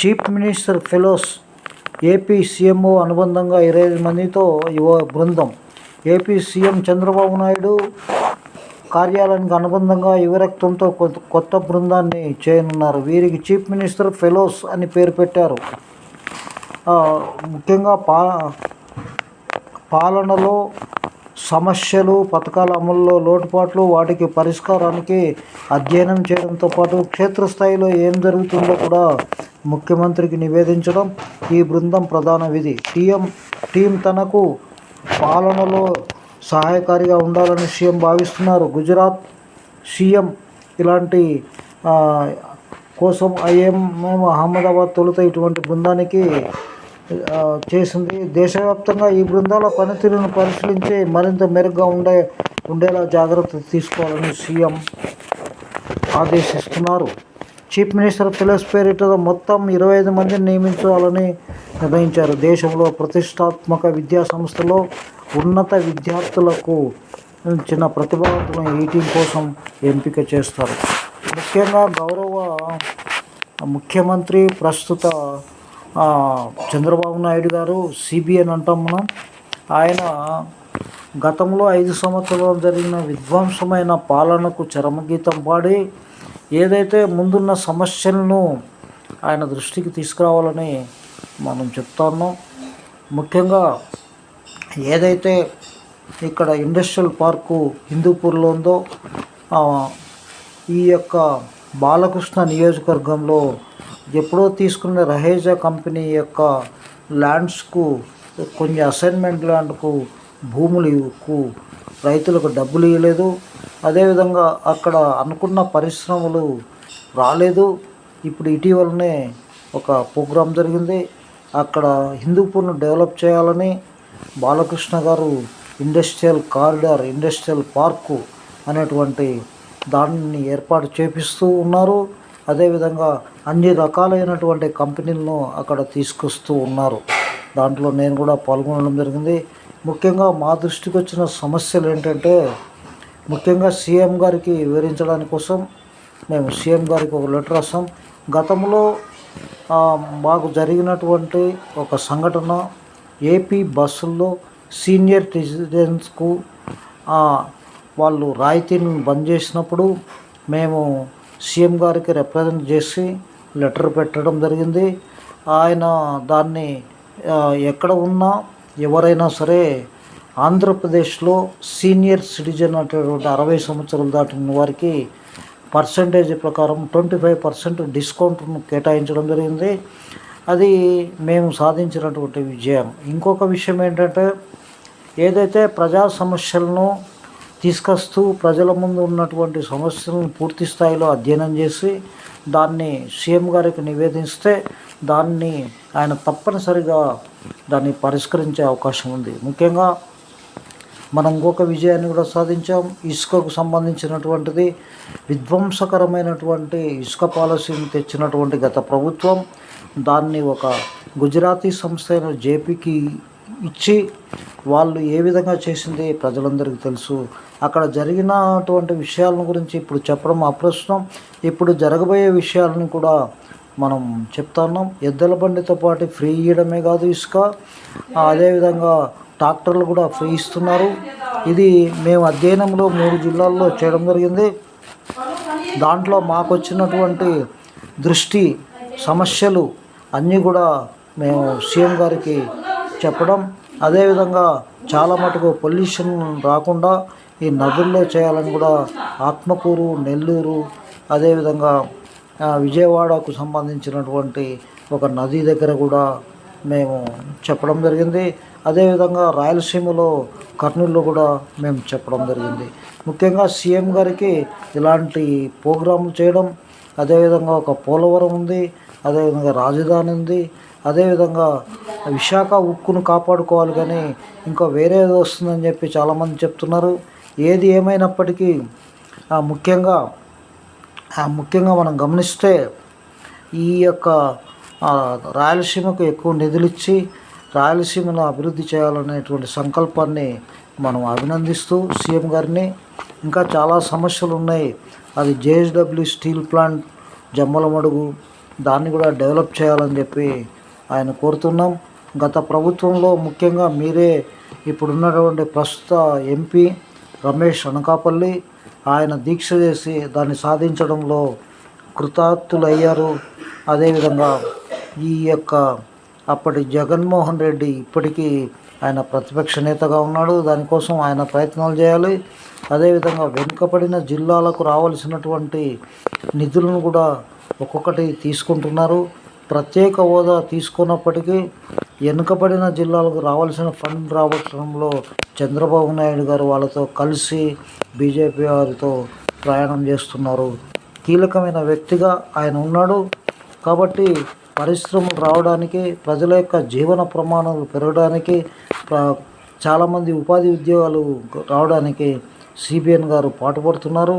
Chief minister fellows AP CMO అనుబంధంగా ఇరవై ఐదు మందితో యువ బృందం. ఏపీ సీఎం చంద్రబాబు నాయుడు కార్యాలయానికి అనుబంధంగా యువరక్తంతో కొత్త కొత్త బృందాన్ని చేయనున్నారు. వీరికి చీఫ్ మినిస్టర్ ఫెలోస్ అని పేరు పెట్టారు. ముఖ్యంగా పా పాలనలో సమస్యలు పథకాల అమల్లో లోటుపాట్లు వాటికి పరిష్కారానికి అధ్యయనం చేయడంతో పాటు క్షేత్రస్థాయిలో ఏం జరుగుతుందో కూడా ముఖ్యమంత్రికి నివేదించడం ఈ బృందం ప్రధాన విధి. టీఎం టీం తనకు పాలనలో సహాయకారిగా ఉండాలని సీఎం భావిస్తున్నారు. గుజరాత్ సీఎం ఇలాంటి కోసం ఐఎంఎం అహ్మదాబాద్ తొలుత ఇటువంటి బృందానికి చేసింది. దేశవ్యాప్తంగా ఈ బృందాల పనితీరును పరిశీలించి మరింత మెరుగ్గా ఉండే ఉండేలా జాగ్రత్త తీసుకోవాలని సీఎం ఆదేశిస్తున్నారు. చీఫ్ మినిస్టర్ పిలస్ పేరిట మొత్తం ఇరవై ఐదు మందిని నియమించాలని నిర్ణయించారు. దేశంలో ప్రతిష్టాత్మక విద్యా సంస్థలో ఉన్నత విద్యార్థులకు చిన్న ప్రతిభావంతులను ఈటింగ్ కోసం ఎంపిక చేస్తారు. ముఖ్యంగా గౌరవ ముఖ్యమంత్రి ప్రస్తుత చంద్రబాబు నాయుడు గారు సిబిఎన్ అంటాం మనం. ఆయన గతంలో ఐదు సంవత్సరాలు జరిగిన విధ్వంసమైన పాలనకు చరమగీతం పాడి ఏదైతే ముందున్న సమస్యలను ఆయన దృష్టికి తీసుకురావాలని మనం చెప్తాను ముఖ్యంగా ఏదైతే ఇక్కడ ఇండస్ట్రియల్ పార్కు హిందూపూర్లో ఉందో ఈ యొక్క బాలకృష్ణ నియోజకవర్గంలో ఎప్పుడో తీసుకున్న రహేజా కంపెనీ యొక్క ల్యాండ్స్కు కొన్ని అసైన్మెంట్ ల్యాండ్కు భూములకు రైతులకు డబ్బులు ఇవ్వలేదు అదేవిధంగా అక్కడ అనుకున్న పరిశ్రమలు రాలేదు. ఇప్పుడు ఇటీవలనే ఒక ప్రోగ్రాం జరిగింది. అక్కడ హిందూపూర్ను డెవలప్ చేయాలని బాలకృష్ణ గారు ఇండస్ట్రియల్ కారిడార్ ఇండస్ట్రియల్ పార్కు అనేటువంటి దానిని ఏర్పాటు చేపిస్తూ ఉన్నారు. అదేవిధంగా అన్ని రకాలైనటువంటి కంపెనీలను అక్కడ తీసుకొస్తూ ఉన్నారు. దాంట్లో నేను కూడా పాల్గొనడం జరిగింది. ముఖ్యంగా మా దృష్టికి వచ్చిన సమస్యలు ఏంటంటే ముఖ్యంగా సీఎం గారికి వివరించడానికి కోసం మేము సీఎం గారికి ఒక లెటర్ రాసాం. గతంలో మాకు జరిగినటువంటి ఒక సంఘటన ఏపీ బస్సుల్లో సీనియర్ సిటిజన్స్కు వాళ్ళు రాయితీని బంద్ చేసినప్పుడు మేము సీఎం గారికి రిప్రజెంట్ చేసి లెటర్ పెట్టడం జరిగింది. ఆయన దాన్ని ఎక్కడ ఉన్నా ఎవరైనా సరే ఆంధ్రప్రదేశ్లో సీనియర్ సిటిజన్ అనేటటువంటి అరవై సంవత్సరాలు దాటిన వారికి పర్సంటేజ్ ప్రకారం ట్వంటీ ఫైవ్ పర్సెంట్ డిస్కౌంట్ను కేటాయించడం జరిగింది. అది మేము సాధించినటువంటి విజయం. ఇంకొక విషయం ఏంటంటే ఏదైతే ప్రజా సమస్యలను తీసుకొస్తూ ప్రజల ముందు ఉన్నటువంటి సమస్యలను పూర్తి స్థాయిలో అధ్యయనం చేసి దాన్ని సీఎం గారికి నివేదిస్తే దాన్ని ఆయన తప్పనిసరిగా దాన్ని పరిష్కరించే అవకాశం ఉంది. ముఖ్యంగా మనం ఇంకొక విజయాన్ని కూడా సాధించాం. ఇసుకకు సంబంధించినటువంటిది విధ్వంసకరమైనటువంటి ఇసుక పాలసీని తెచ్చినటువంటి గత ప్రభుత్వం దాన్ని ఒక గుజరాతీ సంస్థ అయిన జేపీకి ఇచ్చి వాళ్ళు ఏ విధంగా చేసింది ప్రజలందరికీ తెలుసు. అక్కడ జరిగినటువంటి విషయాలను గురించి ఇప్పుడు చెప్పడం అప్రస్తుతం. ఇప్పుడు జరగబోయే విషయాలను కూడా మనం చెప్తున్నాం ఎద్దల బండితో పాటు ఫ్రీ ఇవ్వడమే కాదు ఇసుక. అదేవిధంగా ట్రాక్టర్లు కూడా ఫ్రీ ఇస్తున్నారు. ఇది మేము అధ్యయనంలో మూడు జిల్లాల్లో చేయడం జరిగింది. దాంట్లో మాకు వచ్చినటువంటి దృష్టి సమస్యలు అన్నీ కూడా మేము సీఎం గారికి చెప్పడం. అదేవిధంగా చాలా మటుకు పొల్యూషన్ రాకుండా ఈ నదుల్లో చేయాలని కూడా ఆత్మకూరు నెల్లూరు అదేవిధంగా విజయవాడకు సంబంధించినటువంటి ఒక నది దగ్గర కూడా మేము చెప్పడం జరిగింది. అదేవిధంగా రాయలసీమలో కర్నూలులో కూడా మేము చెప్పడం జరిగింది. ముఖ్యంగా సీఎం గారికి ఇలాంటి ప్రోగ్రాములు చేయడం అదేవిధంగా ఒక పోలవరం ఉంది అదేవిధంగా రాజధాని ఉంది అదేవిధంగా విశాఖ ఉక్కును కాపాడుకోవాలి కానీ ఇంకా వేరేది వస్తుందని చెప్పి చాలామంది చెప్తున్నారు. ఏది ఏమైనప్పటికీ ఆ, ముఖ్యంగా ముఖ్యంగా మనం గమనిస్తే ఈ యొక్క రాయలసీమకు ఎక్కువ నిధులు ఇచ్చి రాయలసీమను అభివృద్ధి చేయాలనేటువంటి సంకల్పాన్ని మనం అభినందిస్తూ సీఎం గారిని. ఇంకా చాలా సమస్యలు ఉన్నాయి అది జేఎస్డబ్ల్యూ స్టీల్ ప్లాంట్ జమ్మలమడుగు దాన్ని కూడా డెవలప్ చేయాలని చెప్పి ఆయన కోరుతున్నాం. గత ప్రభుత్వంలో ముఖ్యంగా మీరే ఇప్పుడున్నటువంటి ప్రస్తుత ఎంపీ రమేష్ అనకాపల్లి ఆయన దీక్ష చేసి దాన్ని సాధించడంలో కృతార్థులయ్యారు. అదేవిధంగా ఈ యొక్క అప్పటి జగన్మోహన్ రెడ్డి ఇప్పటికీ ఆయన ప్రతిపక్ష నేతగా ఉన్నాడు. దానికోసం ఆయన ప్రయత్నాలు చేయాలి. అదేవిధంగా వెనుకబడిన జిల్లాలకు రావాల్సినటువంటి నిధులను కూడా ఒక్కొక్కటి తీసుకుంటున్నారు. ప్రత్యేక హోదా తీసుకున్నప్పటికీ వెనుకబడిన జిల్లాలకు రావాల్సిన ఫండ్ రావడంలో చంద్రబాబు నాయుడు గారు వాళ్ళతో కలిసి బీజేపీ వారితో ప్రయాణం చేస్తున్నారు. కీలకమైన వ్యక్తిగా ఆయన ఉన్నాడు. కాబట్టి పరిశ్రమలు రావడానికి ప్రజల యొక్క జీవన ప్రమాణాలు పెరగడానికి చాలామంది ఉపాధి ఉద్యోగాలు రావడానికి సిబిఎన్ గారు పాటుపడుతున్నారు.